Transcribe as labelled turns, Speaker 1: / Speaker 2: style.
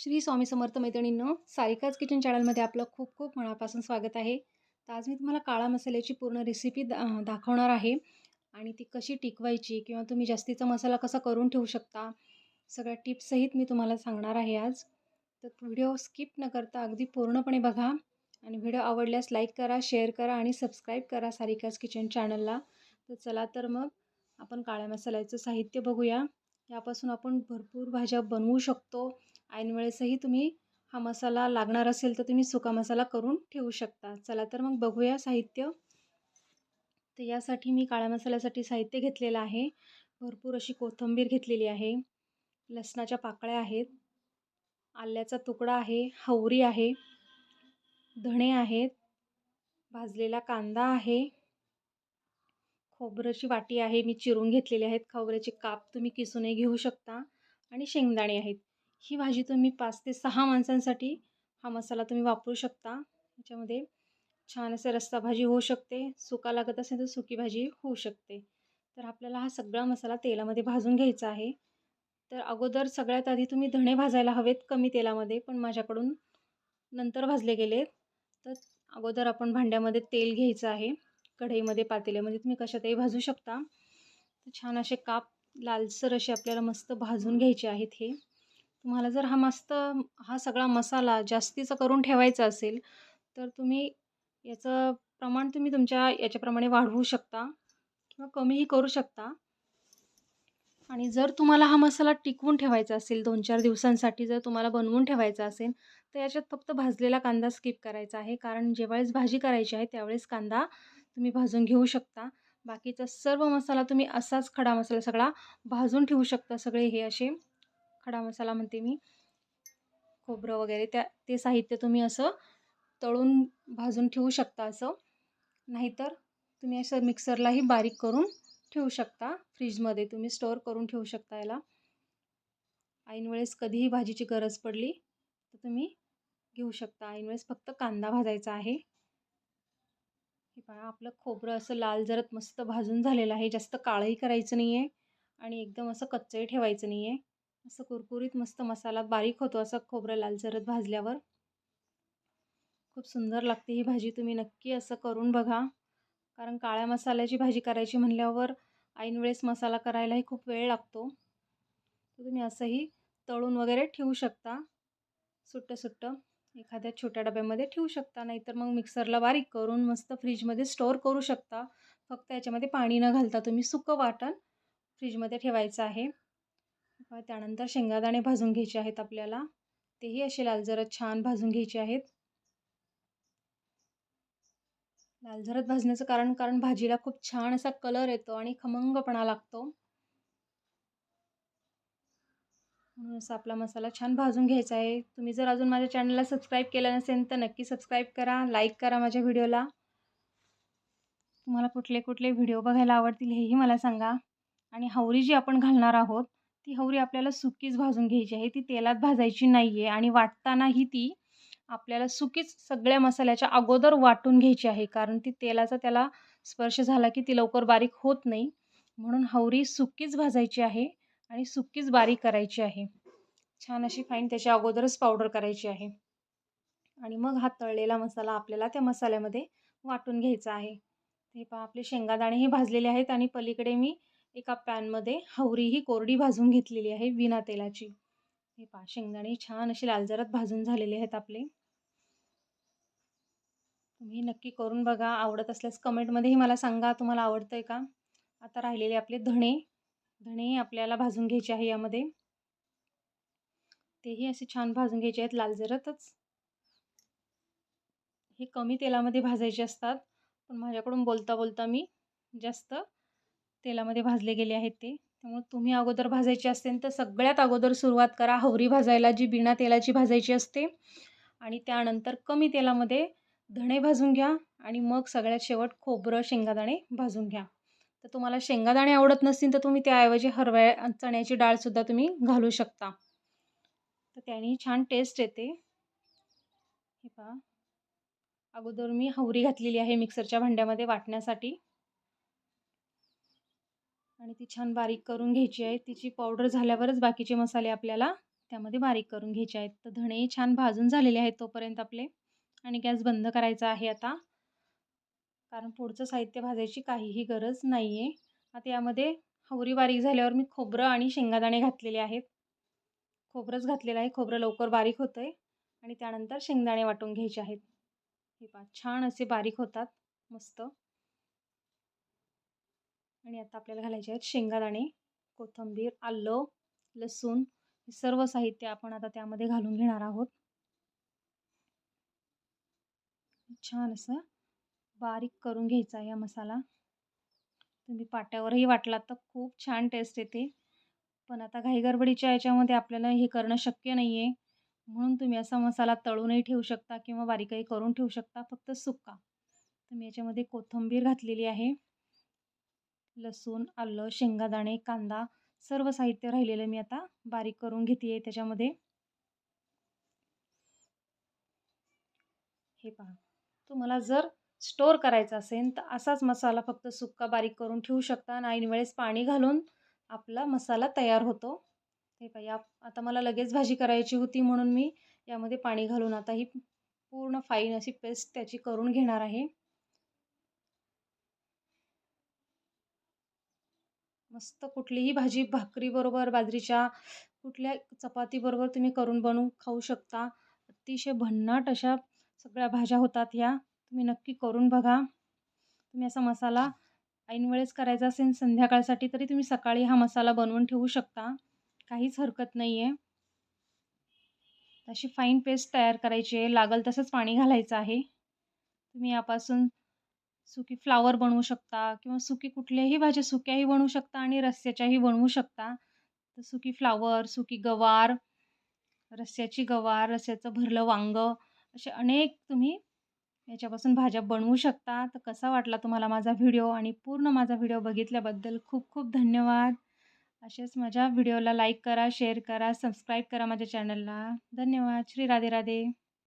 Speaker 1: श्री स्वामी समर्थ मैत्रिणींनो सारिकाज किचन चॅनलमध्ये आपलं खूप खूप मनापासून स्वागत आहे. तर आज मी तुम्हाला काळा मसाल्याची पूर्ण रेसिपी दा दाखवणार आहे. आणि ती कशी टिकवायची किंवा तुम्ही जास्तीचा मसाला कसा करून ठेवू शकता सगळ्या टिप्ससहित मी तुम्हाला सांगणार आहे आज. तर व्हिडिओ स्किप न करता अगदी पूर्णपणे बघा. आणि व्हिडिओ आवडल्यास लाईक करा शेअर करा आणि सबस्क्राईब करा सारिकाज किचन चॅनलला. तर चला तर मग आपण काळ्या मसाल्याचं साहित्य बघूया. यापासून आपण भरपूर भाज्या बनवू शकतो. ऐनवेळेसही तुम्ही हा मसाला लागणार असेल तर तुम्ही सुका मसाला करून ठेवू शकता. चला तर मग बघूया साहित्य. तर यासाठी मी काळ्या मसाल्यासाठी साहित्य घेतलेलं आहे. भरपूर अशी कोथिंबीर घेतलेली आहे. लसणाच्या पाकळ्या आहेत. आल्याचा तुकडा आहे. हवरी आहे. धणे आहेत. भाजलेला कांदा आहे. खोबऱ्याची वाटी आहे. मी चिरून घेतलेली आहेत. खोबऱ्याचे काप तुम्ही किसूनही घेऊ शकता. आणि शेंगदाणे आहेत. ही भाजी तुम्ही पाच ते सहा माणसांसाठी हा मसाला तुम्ही वापरू शकता. याच्यामध्ये छान असं रस्सा भाजी होऊ शकते सुका लागत असेल तर सुकी भाजी होऊ शकते. तर आपल्याला हा सगळा मसाला तेलामध्ये भाजून घ्यायचा आहे. तर अगोदर सगळ्यात आधी तुम्ही धणे भाजायला हवेत कमी तेलामध्ये पण माझ्याकडून नंतर भाजले गेले तर अगोदर आपण भांड्यामध्ये तेल घ्यायचं आहे. कढईमध्ये पातेल्यामध्ये तुम्ही कशातही भाजू शकता. तर छान असे काप लालसर असे आपल्याला मस्त भाजून घ्यायचे आहेत हे. तुम्हाला जर हा मस्त हा सगळा मसाला जास्तीचा करून ठेवायचा असेल तर तुम्ही याचं प्रमाण तुम्ही तुमच्या याच्याप्रमाणे वाढवू शकता किंवा कमीही करू शकता. आणि जर तुम्हाला हा मसाला टिकवून ठेवायचा असेल दोन चार दिवसांसाठी जर तुम्हाला बनवून ठेवायचा असेल तर याच्यात फक्त भाजलेला कांदा स्किप करायचा आहे. कारण ज्यावेळेस भाजी करायची आहे त्यावेळेस कांदा तुम्ही भाजून घेऊ शकता. बाकीचा सर्व मसाला तुम्ही असाच खडा मसाला सगळा भाजून ठेवू शकता सगळे हे असे. खडा मसाला म्हणते मी. खोबरं वगैरे त्या ते साहित्य तुम्ही असं तळून भाजून ठेवू शकता असं. नाहीतर तुम्ही असं मिक्सरलाही बारीक करून ठेवू शकता. फ्रीजमध्ये तुम्ही स्टोअर करून ठेवू शकता याला. ऐन वेळेस कधीही भाजीची गरज पडली तर तुम्ही घेऊ शकता. ऐन वेळेस फक्त कांदा भाजायचा आहे. हे पहा आपलं खोबरं असं लाल जरत मस्त भाजून झालेलं आहे. जास्त काळंही करायचं नाही आहे आणि एकदम असं कच्चंही ठेवायचं नाही आहे असं कुरकुरीत मस्त मसाला बारीक होतो असं खोबरं लाल जरत भाजल्यावर. खूप सुंदर लागते ही भाजी तुम्ही नक्की असं करून बघा. कारण काळ्या मसाल्याची भाजी करायची म्हणल्यावर ऐन वेळेस मसाला करायलाही खूप वेळ लागतो. तर तुम्ही असंही तळून वगैरे ठेवू शकता. सुट्टं सुट्टं. एखाद्या छोट्या डब्यामध्ये ठेवू शकता. नाहीतर मग मिक्सरला बारीक करून मस्त फ्रीजमध्ये स्टोअर करू शकता. फक्त याच्यामध्ये पाणी न घालता तुम्ही सुकं वाटण फ्रीजमध्ये ठेवायचं आहे. त्यानंतर शेंगादाणे भाजून घ्यायचे आहेत आपल्याला. तेही असे लालजरत छान भाजून घ्यायचे आहेत. लालझरत भाजण्याचं कारण कारण भाजीला खूप छान असा कलर येतो आणि खमंगपणा लागतो. म्हणून असा आपला मसाला छान भाजून घ्यायचा आहे. तुम्ही जर अजून माझ्या चॅनलला सबस्क्राईब केलं नसेल तर नक्की सबस्क्राईब करा लाईक करा माझ्या व्हिडिओला तुम्हाला कुठले कुठले व्हिडिओ बघायला आवडतील हेही मला सांगा. आणि हवरी जी आपण घालणार आहोत ती हवरी आपल्याला सुकीच भाजून घ्यायची आहे ती तेलात भाजायची नाही आहे आणि वाटतानाही ती आपल्याला सुकीच सगळ्या मसाल्याच्या अगोदर वाटून घ्यायची आहे कारण ती तेलाचा त्याला स्पर्श झाला की ती लवकर बारीक होत नाही. म्हणून हवरी सुकीच भाजायची आहे आणि सुकीच बारीक करायची आहे. छान अशी फाईन त्याच्या अगोदरच पावडर करायची आहे. आणि मग हा तळलेला मसाला आपल्याला त्या मसाल्यामध्ये वाटून घ्यायचा आहे. हे पहा आपले शेंगादाणेही भाजलेले आहेत आणि पलीकडे मी एका पॅनमध्ये हवरी ही कोरडी भाजून घेतलेली आहे विना तेलाची. हे पा शेंगदाणे छान असे लालजरात भाजून झालेले आहेत आपले. तुम्ही नक्की करून बघा आवडत असल्यास कमेंटमध्येही मला सांगा तुम्हाला आवडतं आहे का? आता राहिलेले आपले धणे. धणे आपल्याला भाजून घ्यायचे आहे यामध्ये. तेही असे छान भाजून घ्यायचे आहेत लालजरतच हे कमी तेलामध्ये भाजायचे असतात पण माझ्याकडून बोलता बोलता मी जास्त तेलामध्ये भाजले गेले आहेत ते. त्यामुळे तुम्ही अगोदर भाजायचे असेल तर सगळ्यात अगोदर सुरुवात करा हवरी भाजायला जी बिना तेलाची भाजायची असते. आणि त्यानंतर कमी तेलामध्ये धणे भाजून घ्या आणि मग सगळ्यात शेवट खोबरं शेंगादाणे भाजून घ्या. तर तुम्हाला शेंगादाणे आवडत नसतील तर तुम्ही त्याऐवजी हरव्या चण्याची डाळसुद्धा तुम्ही घालू शकता. तर त्याने छान टेस्ट येते. हे पहा. अगोदर मी हवरी घातलेली आहे मिक्सरच्या भांड्यामध्ये वाटण्यासाठी. आणि ती छान बारीक करून घ्यायची आहे. तिची पावडर झाल्यावरच बाकीचे मसाले आपल्याला त्यामध्ये बारीक करून घ्यायचे आहेत. तर धणे छान भाजून झालेले आहेत तोपर्यंत आपले आणि गॅस बंद करायचा आहे आता. कारण पुढचं साहित्य भाजायची काहीही गरज नाही आहे आता यामध्ये हवरी बारीक झाल्यावर मी खोबरं आणि शेंगादाणे घातलेले आहेत. खोबरंच घातलेलं आहे. खोबरं लवकर बारीक होतं आहे आणि त्यानंतर शेंगदाणे वाटून घ्यायचे आहेत. हे पा छान असे बारीक होतात. मस्त. आणि आता आपल्याला घालायचे आहेत शेंगादाणे कोथिंबीर आलं लसूण हे सर्व साहित्य आपण आता त्यामध्ये घालून घेणार आहोत. छान असं बारीक करून घ्यायचा आहे हा मसाला. तुम्ही पाट्यावरही वाटलात तर खूप छान टेस्ट येते. पण आता घाईगडबडीच्या याच्यामध्ये आपल्याला हे करणं शक्य नाही आहे म्हणून तुम्ही असा मसाला तळूनही ठेवू शकता किंवा बारीकही करून ठेवू शकता फक्त सुका. तर मी याच्यामध्ये कोथिंबीर घातलेली आहे. लसूण आलं शेंगादाणे कांदा सर्व साहित्य राहिलेलं मी आता बारीक करून घेते आहे त्याच्यामध्ये. हे पहा तुम्हाला जर स्टोअर करायचा असेल तर असाच मसाला फक्त सुक्का बारीक करून ठेवू शकता आणि वेळेस पाणी घालून आपला मसाला तयार होतो. हे पहा या आता मला लगेच भाजी करायची होती म्हणून मी यामध्ये पाणी घालून आता ही पूर्ण फाईन अशी पेस्ट त्याची करून घेणार आहे. मस्त कुठलीही भाजी भाकरीबरोबर बाजरीच्या कुठल्या चपातीबरोबर तुम्ही करून बनवून खाऊ शकता. अतिशय भन्नाट अशा सगळ्या भाज्या होतात या. तुम्ही नक्की करून बघा. तुम्ही असा मसाला ऐनवेळेस करायचा असेल संध्याकाळसाठी तरी तुम्ही सकाळी हा मसाला बनवून ठेवू शकता. काहीच हरकत नाही आहे अशी फाईन पेस्ट तयार करायची आहे. लागल तसंच पाणी घालायचं आहे. तुम्ही यापासून सुकी फ्लावर बनवू शकता किंवा सुकी कुठल्याही भाज्या सुक्याही बनवू शकता आणि रस्स्याच्याही बनवू शकता. तर सुकी फ्लावर सुकी गवार रस्स्याची गवार रस्स्याचं भरलं वांगं असे अनेक तुम्ही याच्यापासून भाज्या बनवू शकता. तर कसा वाटला तुम्हाला माझा व्हिडिओ आणि पूर्ण माझा व्हिडिओ बघितल्याबद्दल खूप खूप धन्यवाद. असेच माझ्या व्हिडिओला लाईक करा शेअर करा सबस्क्राईब करा माझ्या चॅनलला. धन्यवाद. श्री राधे राधे.